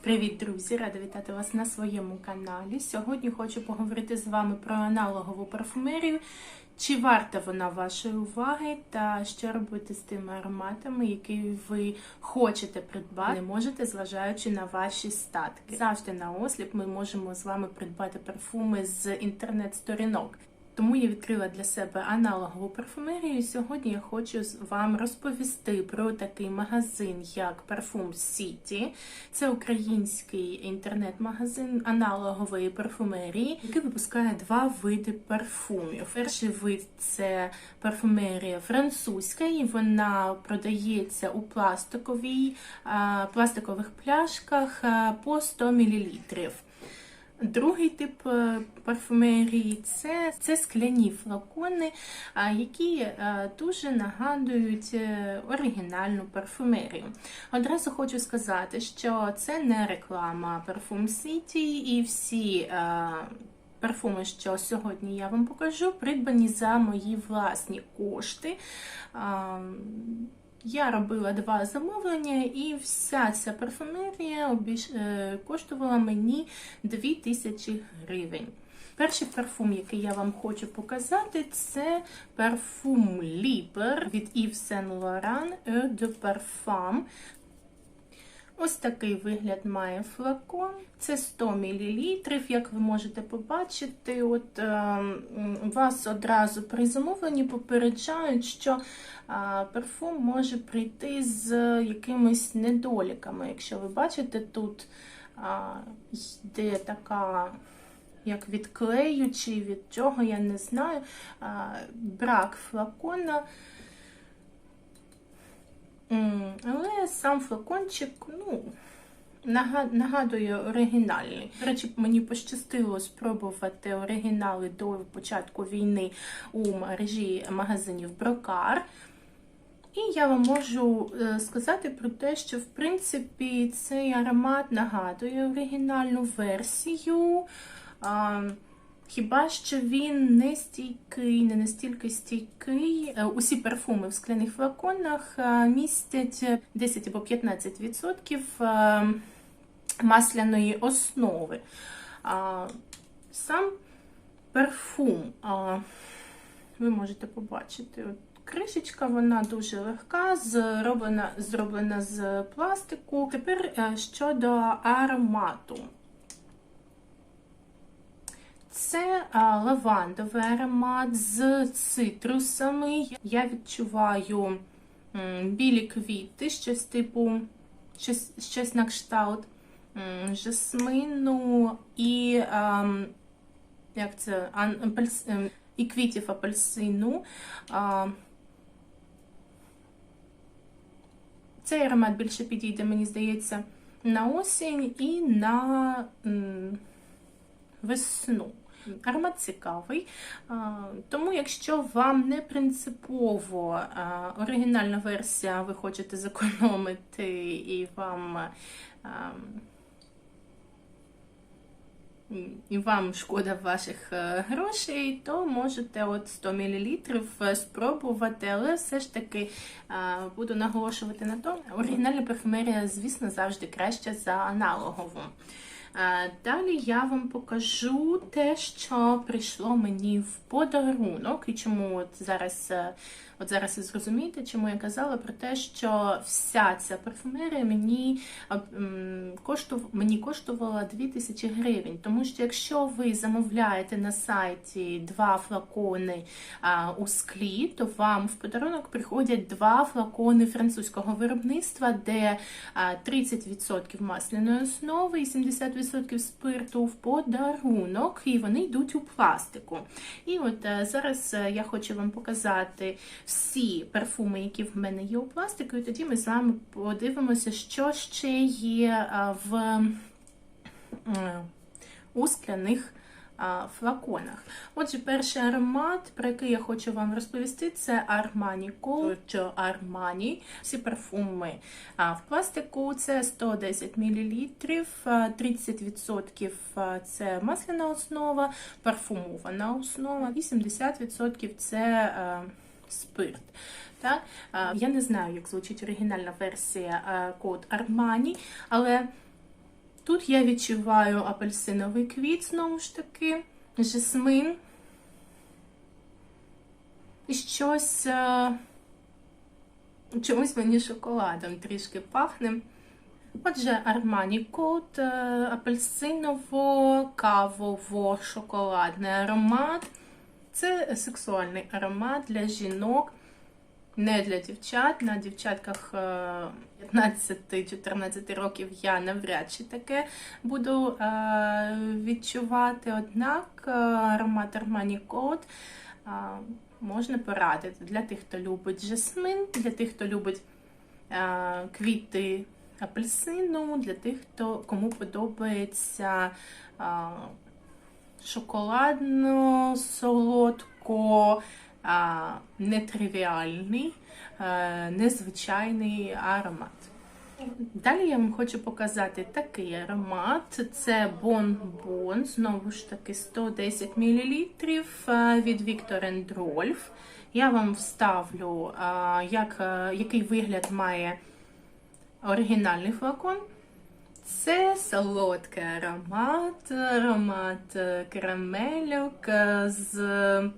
Привіт, друзі! Рада вітати вас на своєму каналі. Сьогодні хочу поговорити з вами про аналогову парфумерію. Чи варта вона вашої уваги, та що робити з тими ароматами, які ви хочете придбати, не можете, зважаючи на ваші статки. Завжди на осліп ми можемо з вами придбати парфуми з інтернет-сторінок. Тому я відкрила для себе аналогову парфумерію. Сьогодні я хочу вам розповісти про такий магазин, як Parfum City. Це український інтернет-магазин аналогової парфумерії, який випускає два види парфумів. Перший вид це парфумерія французька, і вона продається у пластиковій, пластикових пляшках по 100 мл. Другий тип е, парфумерії це, це скляні флакони, які е, дуже нагадують е, оригінальну парфумерію. Одразу хочу сказати, що це не реклама Parfum City і всі. Парфуми, що сьогодні я вам покажу, придбані за мої власні кошти. Я робила два замовлення, і вся ця парфумерія е, коштувала мені 2000 гривень. Перший парфум, який я вам хочу показати, це парфум Ліпер від Yves Saint Laurent Eau de Parfum. Ось такий вигляд має флакон. Це 100 мл. Як ви можете побачити, от е, вас одразу при замовленні попереджають, що е, парфум може прийти з якимись недоліками. Якщо ви бачите, тут е, йде така. Як від клею чи від чого, я не знаю. е, Брак флакона. Але сам флакончик, ну, нагадує оригінальний. До речі, мені пощастило спробувати оригінали до початку війни у мережі магазинів Брокар. І я вам можу е, сказати про те, що в принципі цей аромат нагадує оригінальну версію. Хіба що він не стійкий, не настільки стійкий. Е, Усі парфуми в скляних флаконах е, містять 10 або 15% е, масляної основи. Сам парфум ви можете побачити. Кришечка, вона дуже легка, зроблена, зроблена з пластику. Тепер щодо аромату. Це лавандовий аромат з цитрусами. Я відчуваю білі квіти, щось типу, щось, щось на кшталт жасмину і як це, апельс- ем, і квітів апельсину. Цей аромат більше підійде, мені здається, на осінь і на весну. Аромат цікавий, тому якщо вам не принципово оригінальна версія, ви хочете зекономити і вам і вам шкода ваших е, грошей, то можете от 100 мл спробувати, але все ж таки буду наголошувати на тому, оригінальна парфумерія, звісно, завжди краща за аналогову. Е, Далі я вам покажу те, що прийшло мені в подарунок, і чому от зараз, е, от зараз ви зрозумієте, чому я казала про те, що вся ця парфумерія мені, е, коштув, мені коштувала 2000 гривень. Тому що якщо ви замовляєте на сайті два флакони а, у склі, то вам в подарунок приходять два флакони французького виробництва, де а, 30% масляної основи і 70% спирту в подарунок, і вони йдуть у пластику. І от е, зараз е, я хочу вам показати всі парфуми, які в мене є у пластику, і тоді ми з вами подивимося, що ще є е, в е, у скляних флаконах. Отже, перший аромат, про який я хочу вам розповісти, це Armani Colcho Armani. Всі парфуми в пластику це 110 мл, 30% це масляна основа, парфумована основа, 80% це а, спирт. Так? Я не знаю, як звучить оригінальна версія код Armani, але тут я відчуваю апельсиновий квіт, знову ж таки, жасмин. І щось чомусь мені шоколадом трішки пахне. Отже, Armani Code, апельсиново-кавово-шоколадний аромат. Це сексуальний аромат для жінок, не для дівчат. На дівчатках 15-14 років я навряд чи таке буду відчувати. Однак аромат Armani Code можна порадити для тих, хто любить жасмин, для тих, хто любить квіти апельсину, для тих, хто кому подобається шоколадно, солодко, нетривіальний, незвичайний аромат. Далі я вам хочу показати такий аромат. Це Bon знову ж таки 110 мл від Victor Rolf. Я вам вставлю, як, який вигляд має оригінальний флакон. Це солодкий аромат, аромат карамельок з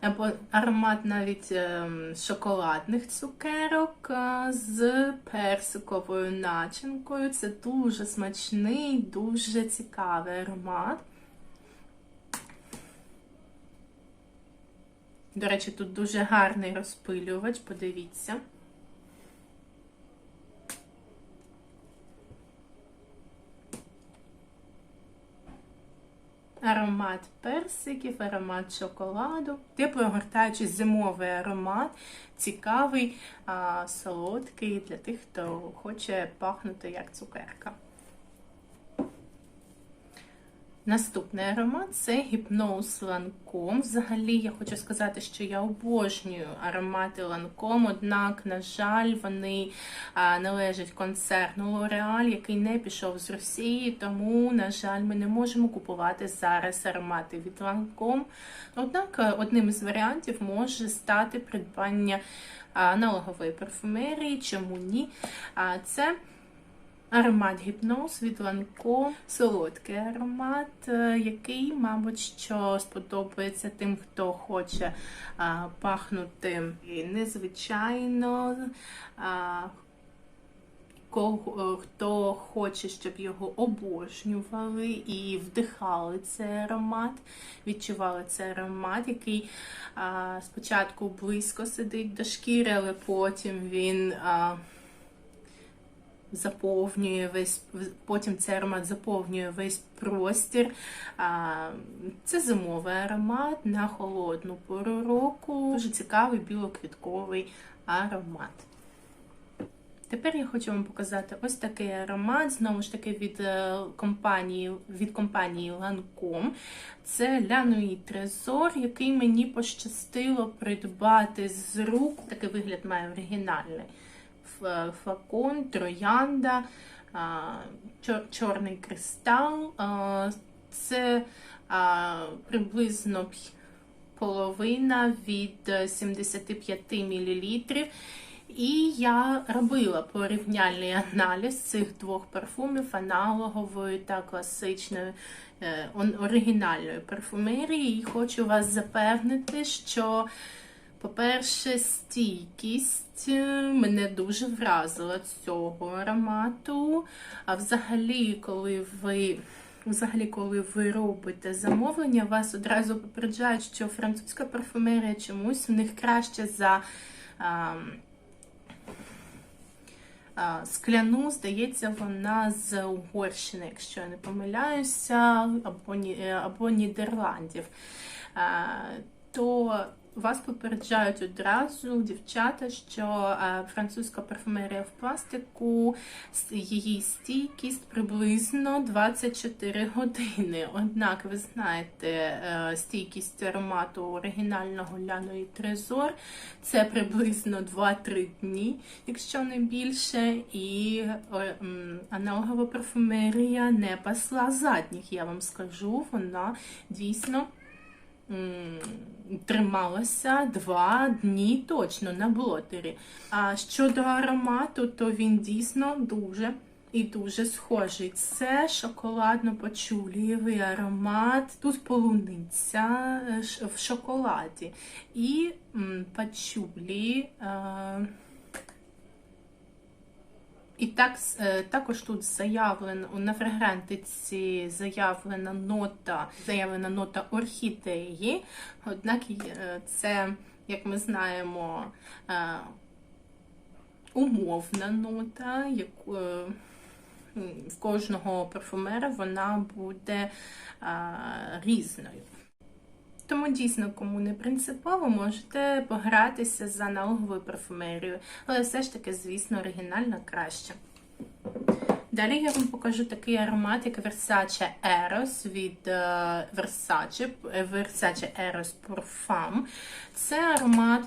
або аромат навіть шоколадних цукерок з персиковою начинкою. Це дуже смачний, дуже цікавий аромат. До речі, тут дуже гарний розпилювач, подивіться. Аромат персиків, аромат шоколаду, тепло огортаючий зимовий аромат, цікавий, солодкий для тих, хто хоче пахнути як цукерка. Наступний аромат це гіпноз ланком. Взагалі, я хочу сказати, що я обожнюю аромати ланком, однак, на жаль, вони належать концерну Лореаль, який не пішов з Росії, тому, на жаль, ми не можемо купувати зараз аромати від ланком. Однак, одним із варіантів може стати придбання аналогової парфумерії, чому ні? А, Це Аромат гіпноз від Ланко, солодкий аромат, е, який, мабуть, що сподобається тим, хто хоче а, пахнути незвичайно, а, кого, хто хоче, щоб його обожнювали і вдихали цей аромат, відчували цей аромат, який а, спочатку близько сидить до шкіри, але потім він. А, заповнює весь, потім цей аромат заповнює весь простір. Це зимовий аромат на холодну пору року. Дуже цікавий білоквітковий аромат. Тепер я хочу вам показати ось такий аромат, знову ж таки, від е, компанії від компанії Lancome. Це Лянуї Трезор, який мені пощастило придбати з рук. Такий вигляд має оригінальний флакон, троянда, чорний кристал. Це приблизно половина від 75 мл. І я робила порівняльний аналіз цих двох парфумів аналогової та класичної е, оригінальної парфумерії. І хочу вас запевнити, що по-перше, стійкість е, мене дуже вразила цього аромату. А взагалі, коли ви Взагалі, коли ви робите замовлення, вас одразу попереджають, що французька парфумерія чомусь в них краще за а, скляну, здається, вона з Угорщини, якщо я не помиляюся, або або Нідерландів. То вас попереджають одразу дівчата, що е, французька парфумерія в пластику, її стійкість приблизно 24 години. Однак, ви знаєте, е, стійкість аромату оригінального ляної Трезор це приблизно 2-3 дні, якщо не більше. І аналогова парфумерія не пасла задніх, я вам скажу, вона дійсно трималася два дні точно на блотері. А щодо аромату, то він дійсно дуже і дуже схожий. Це шоколадно-пачулієвий аромат. Тут полуниця е, в шоколаді. І пачулі. Е, і так, е, також тут заявлено на фрагрантиці заявлена нота, заявлена нота орхідеї. Однак е, це, як ми знаємо, е, умовна нота, яку в кожного парфумера вона буде різною. Тому дійсно, кому не принципово, можете погратися з аналоговою парфумерією, але все ж таки, звісно, оригінальна краще. Далі я вам покажу такий аромат, як Versace Eros від е, Versace, е, Versace Eros Parfum. Це аромат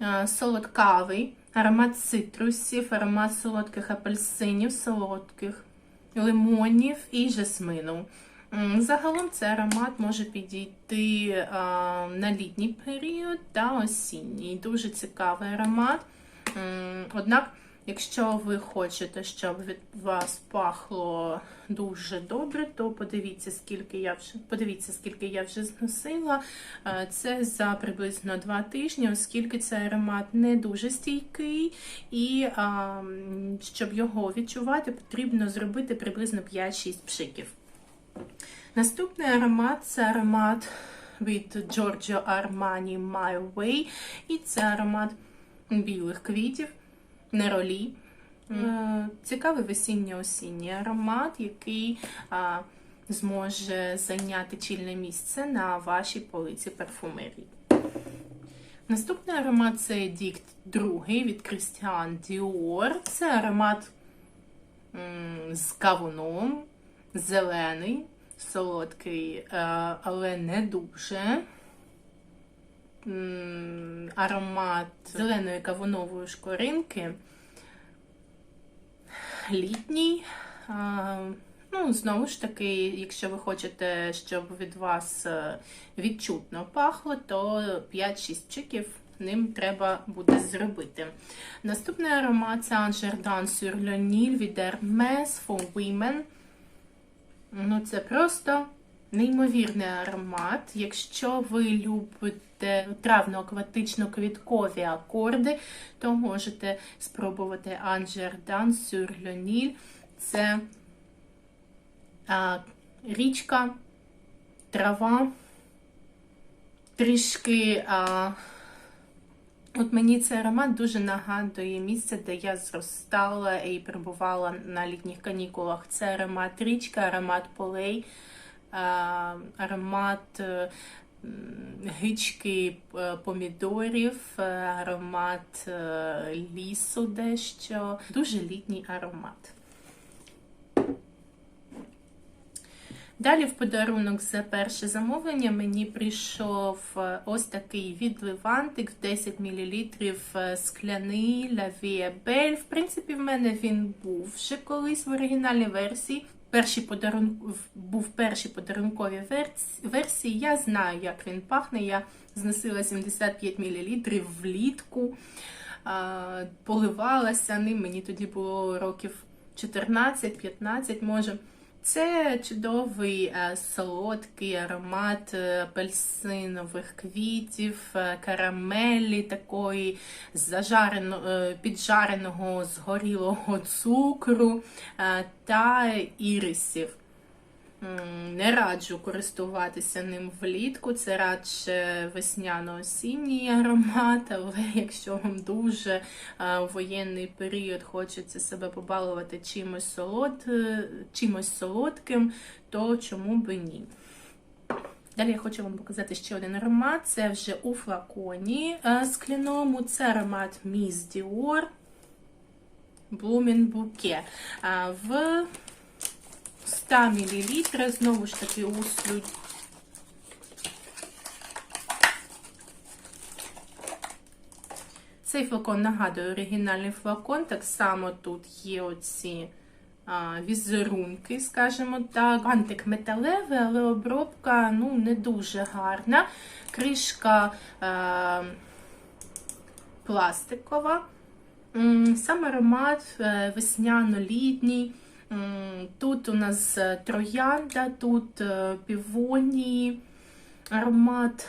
е, солодкавий, аромат цитрусів, аромат солодких апельсинів, солодких лимонів і жасмину. Загалом цей аромат може підійти на літній період та осінній. Дуже цікавий аромат. Однак, якщо ви хочете, щоб від вас пахло дуже добре, то подивіться, скільки я вже подивіться, скільки я вже зносила. Це за приблизно два тижні, оскільки цей аромат не дуже стійкий, і щоб його відчувати, потрібно зробити приблизно 5-6 пшиків. Наступний аромат це аромат від Giorgio Armani My Way. І це аромат білих квітів, неролі. Е, Цікавий весінньо-осінній аромат, який а, зможе зайняти чільне місце на вашій полиці парфумерії. Наступний аромат це Дікт 2 від Christian Dior. Це аромат м, з кавуном, зелений, солодкий, е, але не дуже. Аромат зеленої кавунової шкоринки. Літній. Ну, знову ж таки, якщо ви хочете, щоб від вас е, відчутно пахло, то 5-6 чиків ним треба буде зробити. Наступний аромат це le Nil від Hermes for Women. Ну, це просто неймовірний аромат. Якщо ви любите травно-акватично-квіткові акорди, то можете спробувати sur le Це а, річка, трава, трішки. А, От мені цей аромат дуже нагадує місце, де я зростала і перебувала на літніх канікулах. Це аромат річка, аромат полей, аромат е, гички е, помідорів, е, аромат лісу дещо. Дуже літній аромат. Далі в подарунок за перше замовлення мені прийшов е, ось такий відливантик в 10 мл скляний La Vie Belle. В принципі, в мене він був вже колись в оригінальній версії. Перший подарунок був подарунковій верс- версії. Я знаю, як він пахне. Я зносила 75 мл влітку, поливалася ним. Мені тоді було років 14-15, може. Це чудовий е, солодкий аромат е, апельсинових квітів, е, карамелі такої піджареного згорілого цукру та ірисів. Не раджу користуватися ним влітку, це радше весняно-осінній аромат, але якщо вам дуже е, в воєнний період хочеться себе побалувати чимось, солод, е, чимось солодким, то чому би ні? Далі я хочу вам показати ще один аромат. Це вже у флаконі е, скляному. Це аромат Miss Dior Blooming Bouquet. В 100 мл, знову ж таки, у слюд... Цей флакон нагадує оригінальний флакон. Так само тут є оці а, візерунки, скажімо так. Бантик металевий, але обробка ну, не дуже гарна. Кришка а, пластикова. Сам аромат е, весняно-літній. Тут у нас е, троянда, тут е, півонії, аромат,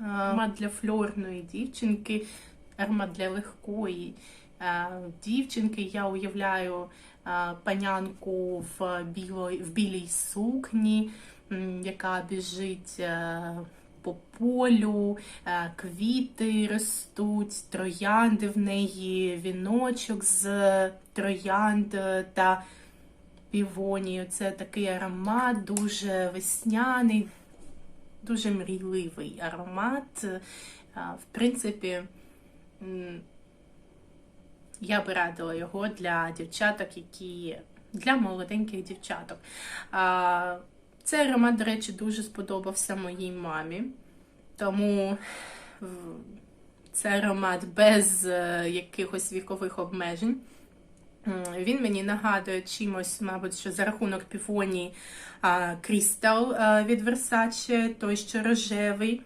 е, аромат для фльорної дівчинки, аромат для легкої дівчинки. Я уявляю панянку в білій, в білій сукні, яка біжить. По полю, квіти ростуть, троянди в неї, віночок з троянд та півонію. Це такий аромат, дуже весняний, дуже мрійливий аромат. Е, В принципі, я би радила його для дівчаток, які для молоденьких дівчаток. Цей аромат, до речі, дуже сподобався моїй мамі, тому це аромат без е, якихось вікових обмежень. Він мені нагадує чимось, мабуть, що за рахунок півонії Крістал від Versace, той що рожевий.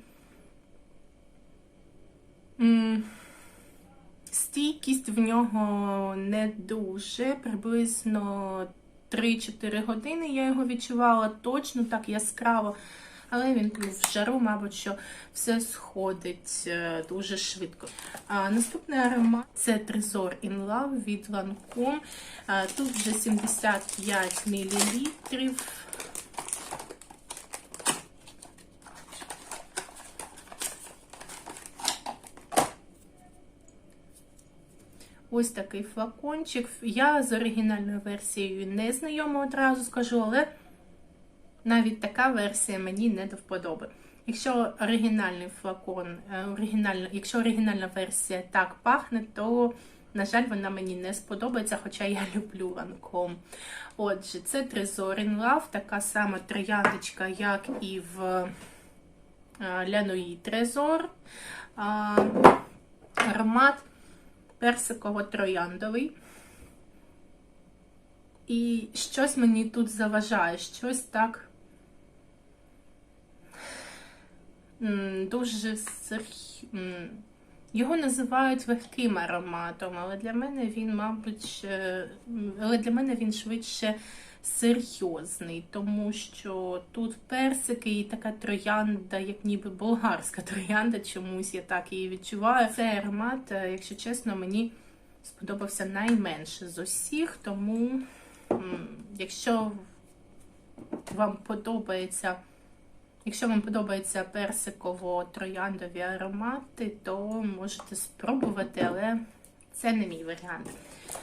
Стійкість в нього не дуже, приблизно 3-4 години я його відчувала точно так яскраво, але він в жару, мабуть, що все сходить е, дуже швидко. А, Наступний аромат це Трезор in Love від Lancome. Тут вже 75 мл. Ось такий флакончик. Я з оригінальною версією не знайома одразу скажу, але навіть така версія мені не до вподоби. Якщо оригінальний флакон, е, оригінальна, якщо оригінальна версія так пахне, то, на жаль, вона мені не сподобається, хоча я люблю ланком. Отже, це Trezor in Love, така сама трояндочка, як і в е, Лянуї Trezor. Аромат персиково-трояндовий. І щось мені тут заважає, щось так м, дуже. Його називають легким ароматом, але для мене він, мабуть, але для мене він швидше серйозний, тому що тут персики і така троянда, як ніби болгарська троянда, чомусь я так її відчуваю. Цей аромат, е, якщо чесно, мені сподобався найменше з усіх, тому якщо вам подобається. Якщо вам подобаються персиково-трояндові аромати, то можете спробувати, але це не мій варіант.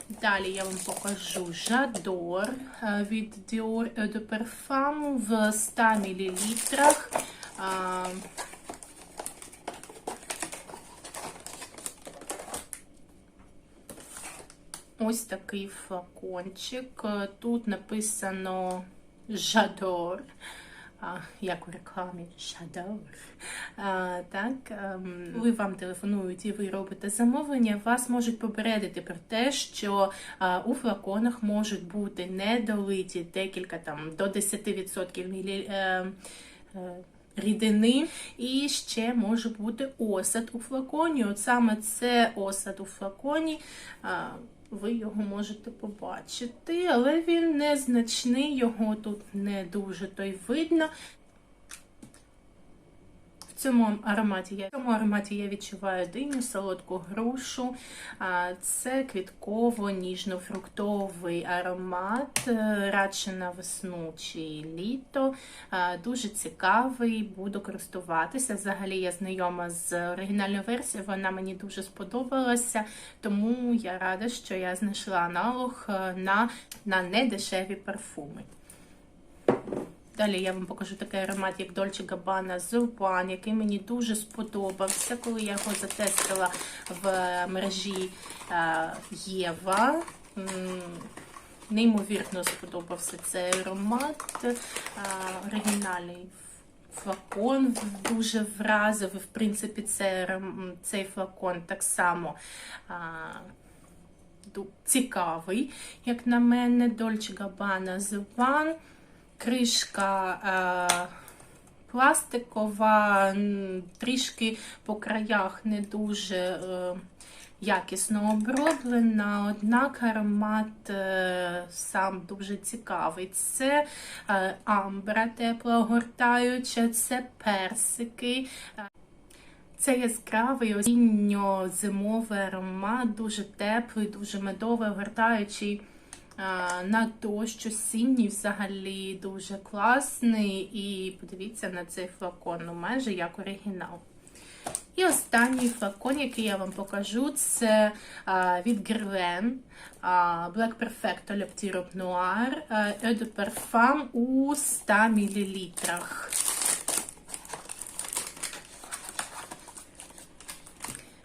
Далі я вам покажу Жадор е, від Dior de Parfum в 100 мл. Ось такий флакончик. Тут написано Жадор. Як у рекламі. А, так, ем, коли вам телефонують і ви робите замовлення, вас можуть попередити про те, що у флаконах можуть бути недолиті декілька там до 10% мілі, е, е, рідини, і ще може бути осад у флаконі. От саме це осад у флаконі. Ви його можете побачити, але він незначний, його тут не дуже то й видно. Цьому ароматі я в цьому ароматі я відчуваю диню, солодку грушу. Це квітково-ніжно-фруктовий аромат, е, радше на весну чи літо. Дуже цікавий, буду користуватися. Взагалі я знайома з оригінальною версією, вона мені дуже сподобалася, тому я рада, що я знайшла аналог е, на, на недешеві парфуми. Далі я вам покажу такий аромат, як Dolce Gabbana Zurban, який мені дуже сподобався, коли я його затестила в мережі е, Єва. Неймовірно сподобався цей аромат. Е, Оригінальний флакон дуже вразив. І, В принципі, цей, флакон так само. цікавий, як на мене, Dolce Gabbana The One. Кришка е, пластикова, трішки по краях не дуже е, якісно оброблена, однак аромат е, сам дуже цікавий. Це амбра теплоогортаюча, це персики. Це яскравий осінньо-зимовий аромат, дуже теплий, дуже медовий, огортаючий на дощ осінній взагалі дуже класний. І подивіться на цей флакон, ну майже як оригінал. І останній флакон, який я вам покажу, це а, від Guerlain Black Perfecto Le Petit Robe Noir Eau de Parfum у 100 мл.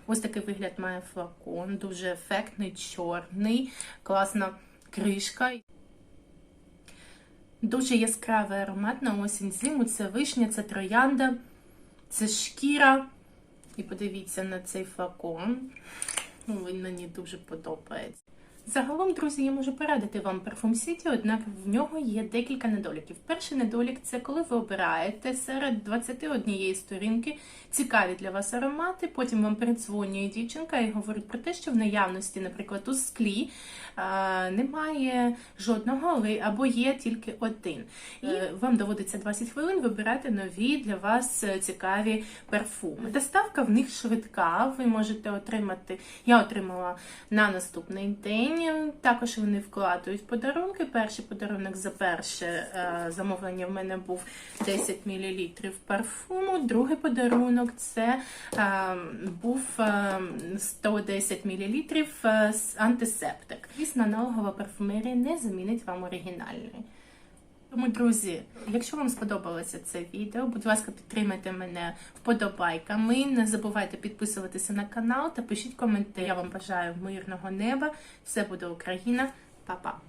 Ось такий вигляд має флакон, дуже ефектний, чорний, класна кришка. Дуже яскравий аромат на осінь зиму. Це вишня, це троянда, це шкіра. І подивіться на цей флакон. Ну, Він мені дуже подобається. Загалом, друзі, я можу порадити вам Parfum City, однак в нього є декілька недоліків. Перший недолік це коли ви обираєте серед 21 сторінки цікаві для вас аромати. Потім вам передзвонює дівчинка і говорить про те, що в наявності, наприклад, у склі а, немає жодного або є тільки один. І вам доводиться 20 хвилин вибирати нові для вас е, цікаві перфуми. Доставка в них швидка. Ви можете отримати. Я отримала на наступний день. Також вони вкладають подарунки. Перший подарунок за перше е, замовлення в мене був 10 мл парфуму. Другий подарунок це е, був е, 110 мл антисептик. Звісно, аналогова парфумерія не замінить вам оригінальної. Тому, друзі, якщо вам сподобалося це відео, будь ласка, підтримайте мене вподобайками. Не забувайте підписуватися на канал та пишіть коментарі. Я вам бажаю мирного неба. Все буде Україна. Па-па!